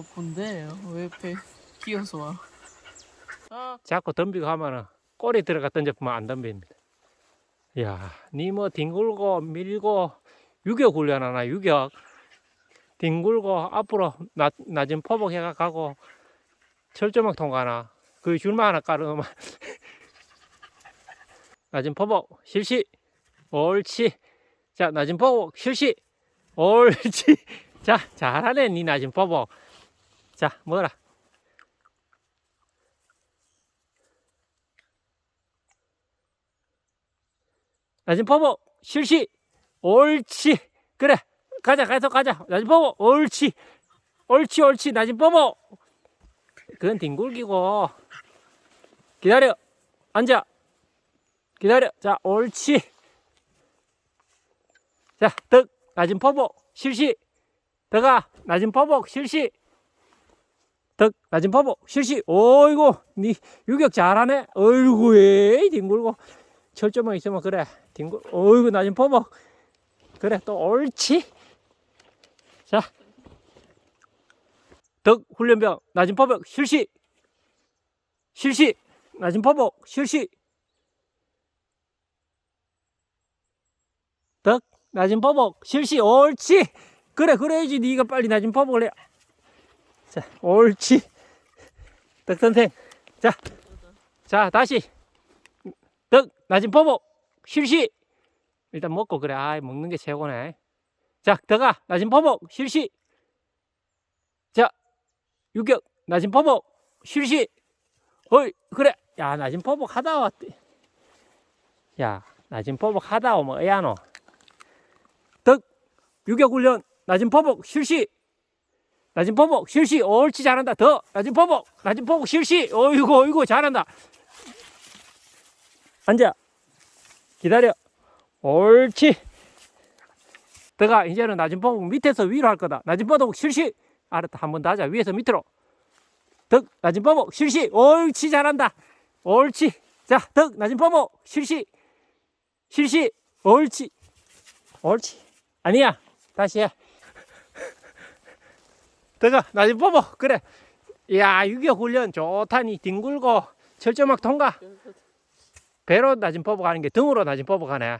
뭐 본데 왜배 끼어서 와? 아, 자꾸 덤비고 하면은 꼬리 들어가 던져보면 안 덤빕니다. 야, 니 뭐 뒹굴고 밀고 유격 훈련하나 유격 뒹굴고 앞으로 낮, 낮은 포복 해가 가고 철조망 통과나. 그 줄만 하나 깔아놓으면 낮은 포복 실시 옳지. 자 낮은 포복 실시 옳지. 자 잘하네 니 낮은 포복 자 뭐라. 낮은 포복 실시 옳지. 그래 가자 가서 가자. 낮은 포복 옳지. 옳지 옳지. 낮은 포복 그건 뒹굴기고. 기다려. 앉아. 기다려. 자 옳지. 자득. 낮은 포복 실시. 더가. 낮은 포복 실시 득 낮은 포복 실시. 오이고 니 유격 잘하네. 어이구 에이 뒹굴고. 철조망 있으면 그래. 뒹굴 어이구 낮은 포복 그래 또 옳지. 자득 훈련병 낮은 포복 실시. 실시 낮은 포복 실시. 덕 낮은 포복 실시 옳지. 그래 그래야지 네가 빨리 낮은 포복을 해. 자 옳지. 덕 선생 자, 자 다시. 덕 낮은 포복 실시. 일단 먹고 그래. 아 먹는 게 최고네. 자 덕아 낮은 포복 실시. 자 유격 낮은 포복 실시. 어이 그래. 야 낮은 포복 하다 왔대. 야 낮은 포복 하다 오면 애야노. 덕 유격 훈련 낮은 포복 실시 낮은 포복 실시 옳지 잘한다. 더. 낮은 포복 낮은 포복 실시. 어이구 어이구 잘한다. 앉아. 기다려. 옳지. 더가 이제는 낮은 포복 밑에서 위로 할 거다. 낮은 포복 실시. 알았다. 한 번 더 하자. 위에서 밑으로. 덕 낮은 포복 실시. 옳지 잘한다. 옳지. 자덕 낮은 포복 실시. 실시. 옳지. 옳지. 아니야. 다시 해 덕아 낮은 포복 그래. 야 유격 훈련 좋다니. 뒹굴고 철조막 통과. 배로 낮은 포복 하는 게 등으로 낮은 포복 하네.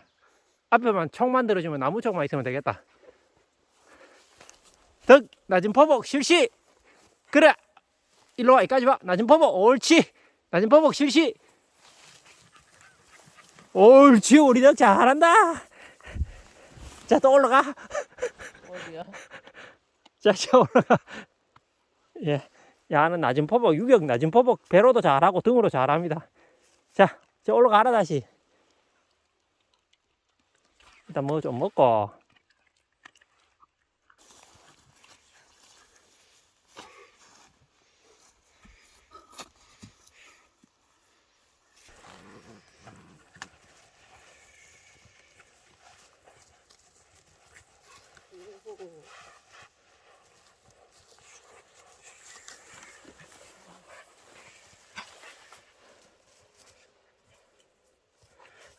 앞에만 총 만들어주면 나무 총만 있으면 되겠다. 덕 낮은 포복 실시. 그래. 일로 와 이까지 와 낮은 포복 옳지. 낮은 포복 실시. 옳지. 우리 덕 잘한다. 자 또 올라가. 어디야? 자저 올라가 예 야는 낮은 포복 유격 낮은 포복 배로도 잘하고 등으로 잘합니다. 자 저 올라가라 다시. 일단 뭐 좀 먹고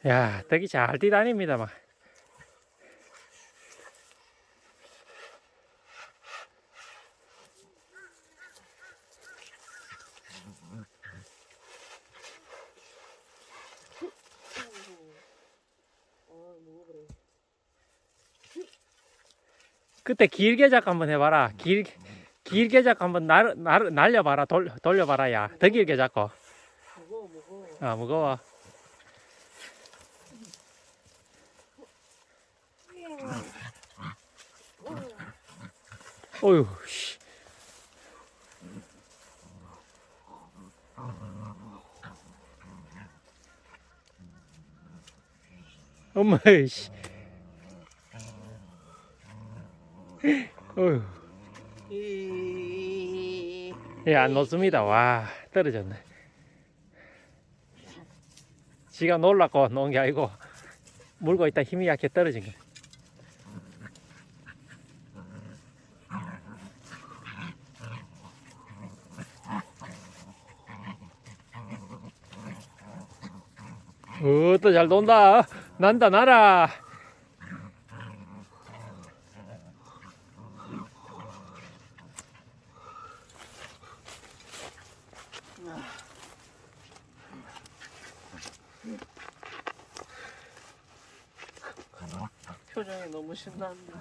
야 덕이 잘 뛰다닙니다 막 그때 길게 잡고 한번 해봐라. 길 길게 잡고 한번 날, 날, 날려봐라. 돌, 돌려봐라 야 더 길게 잡고. 무거워 무거워. 아 무거워 어휴 씨. 엄마 씨. 어휴 예 안 놓습니다 와 떨어졌네 지가 놀랐고 놓은 게 아니고 물고 있다 힘이 약해 떨어진 거. 어또 잘 논다. 난다 나라. 표정이 너무 신난다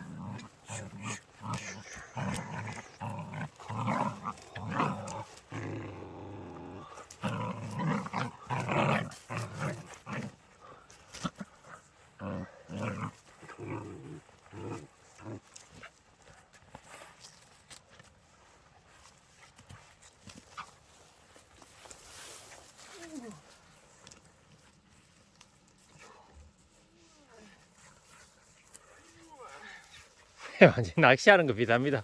완전 낚시하는 거 비답니다.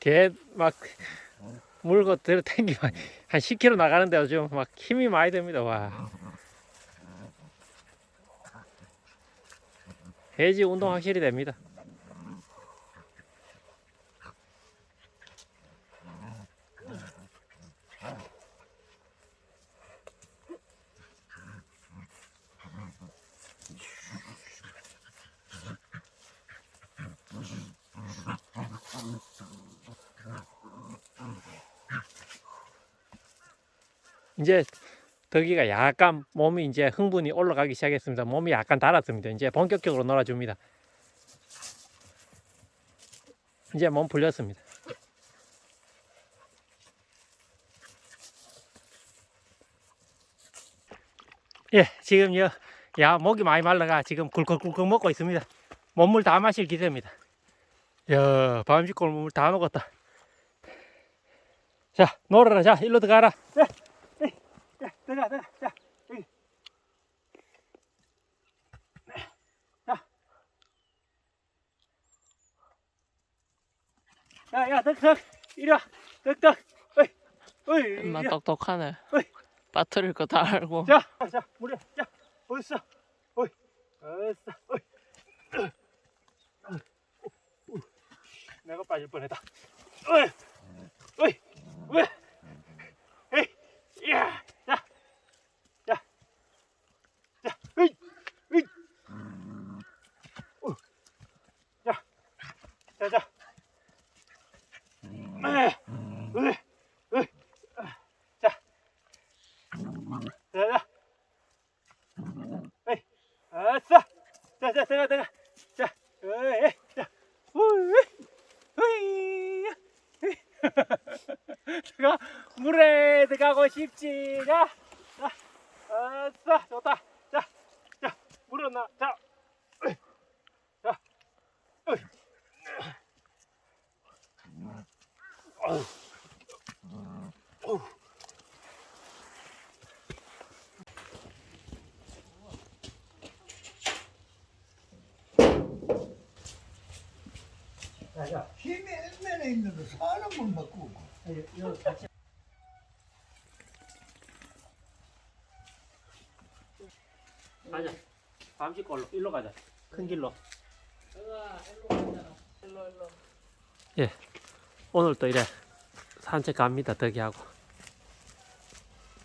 개 막 물고 들어 탱기면 한 10km 나가는데 요즘 막 힘이 많이 듭니다. 와. 해지 운동 확실히 됩니다. 이제 덕이가 약간 몸이 이제 흥분이 올라가기 시작했습니다. 몸이 약간 달았습니다. 이제 본격적으로 놀아줍니다. 이제 몸 풀렸습니다. 예, 지금 요, 야, 목이 많이 말라가 지금 굴컥굴컥 먹고 있습니다. 몸물 다 마실 기세입니다. 야, 밤식 골 몸물 다 먹었다. 자, 놀아라. 자, 일로 들어가라. 자, 들어가. 자, 여기. 자. 야, 야, 덕, 덕. 이리 와. 덕, 덕. 어이, 어이. 엄마 이리 와. 똑똑하네. 어이. 빠뜨릴 거 다 알고. 자, 자, 물에, 자, 어딨어? 어이, 어딨어? 어이. 내가 빠질 뻔했다. 어이, 왜? 에이, 야, 자, 자, 자, 어이, 어이. 어. 자, 자, 자. 에이, 어이, 어이. 자. 자, 자. 에이, 아싸. 자, 자, 들어가, 들어가. 자, 어이, 자, 우이, 우이. 들어가, 물에 싶지. 자, 자, 아싸, 좋다. 자, 자, 물에 나, 자, 자. 자, 자. 힘이 얼마나 있는데 사람을 바꾸고 이- 이거 같이. 가자. 밤식 걸로 일로 가자. 큰 길로. 일로 일로. 오늘 또 이래 산책 갑니다. 덕이하고.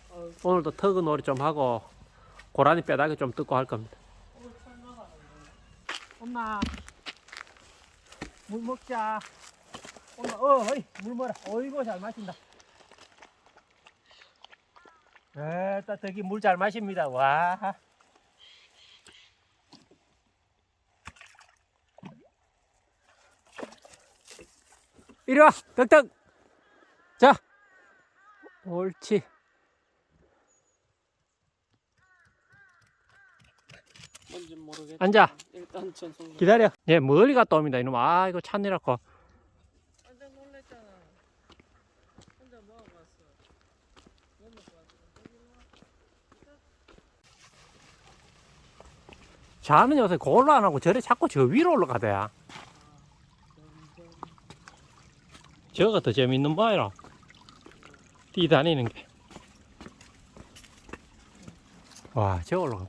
어, 오늘도 터그 놀이 좀 하고 고라니 빼다기 좀 뜯고 할 겁니다. 엄마 물 먹자. 엄마 어, 어이 물 먹어라. 어이구 잘 마신다. 에따 덕이 물 잘 마십니다. 와. 이리 와, 덕덕. 자, 옳지. 뭔지. 앉아. 일단 전송. 기다려. 얘 멀리 갔다 옵니다. 이놈. 아, 이거 찾느라고. 완전 놀랬잖아. 혼자. 뭐 먹고 왔어? 자는 요새 그걸로 안 하고 저래 자꾸 저 위로 올라가대야. 저가 더 재밌는 모양이라. 뛰다니는 게. 와, 저 올라가.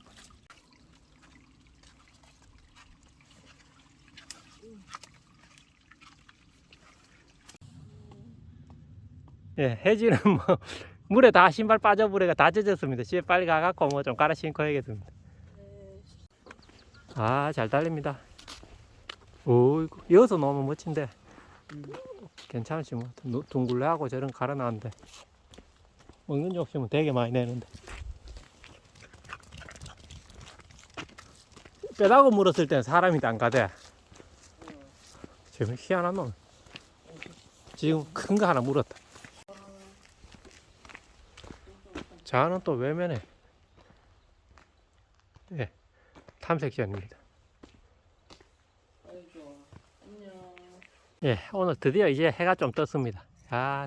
예, 해지는 뭐 물에 다 신발 빠져버려가 다 젖었습니다. 집에 빨리 가갖고 뭐 좀 갈아 신고 해야겠습니다. 아, 잘 달립니다. 오이구, 이어서 너무 멋진데. 괜찮을지 뭐. 노- 둥글레하고 저런 갈아놨는데. 먹는 욕심은 되게 많이 내는데. 빼다고 물었을 때는 사람이 안 가대. 지금 희한한 놈. 지금 큰 거 하나 물었다. 자는 또 외면에 예, 탐색전입니다. 아이 좋아. 안녕. 예, 오늘 드디어 이제 해가 좀 떴습니다. 아,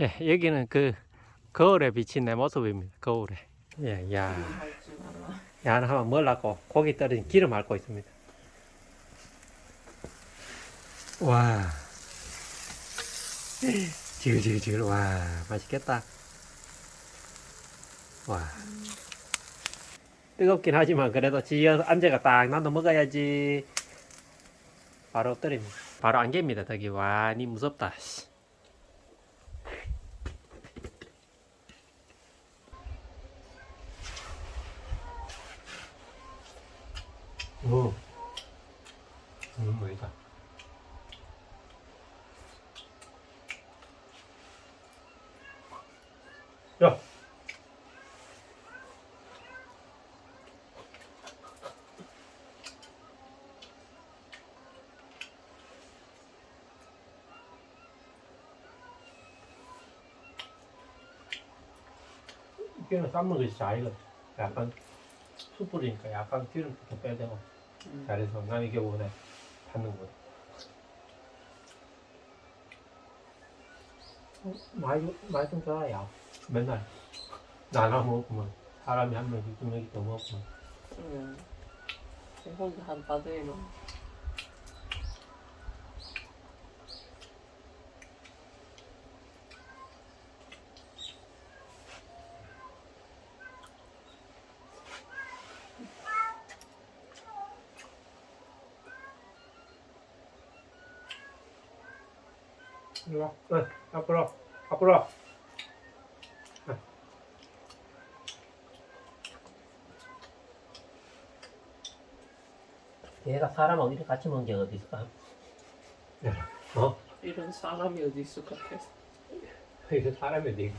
예, 여기는 그 거울에 비친 내 모습입니다. 거울에. 예, 야. 야, 하면 뭘라고 고기 떨어진 기름 앓고 있습니다. 와, 지글지글지글, 와, 맛있겠다. 와. 뜨겁긴 하지만 그래도 지어 앉아가 딱 나도 먹어야지. 바로 엎드립니다. 바로 안개입니다. 덕이 와, 니 무섭다. 씨. 오, 삶는 것이 잘이거 약간 숯불이니까 약간 기름 좀 빼야 되고 음. 잘해서 난 이게 원해 받는 거 많이 많이 좀 좋아요 맨날 나나 먹으면 사람이 한 명씩 두 명씩 더 먹으면 응. 혼자 한 바다에만. 이리 와 응, 앞으로 앞으로 응. 얘가 사람 어디를 같이 먹는 게 어디 있을까? 어? 이런 사람이 어디 있을 것 같아. 이게 사람이 어디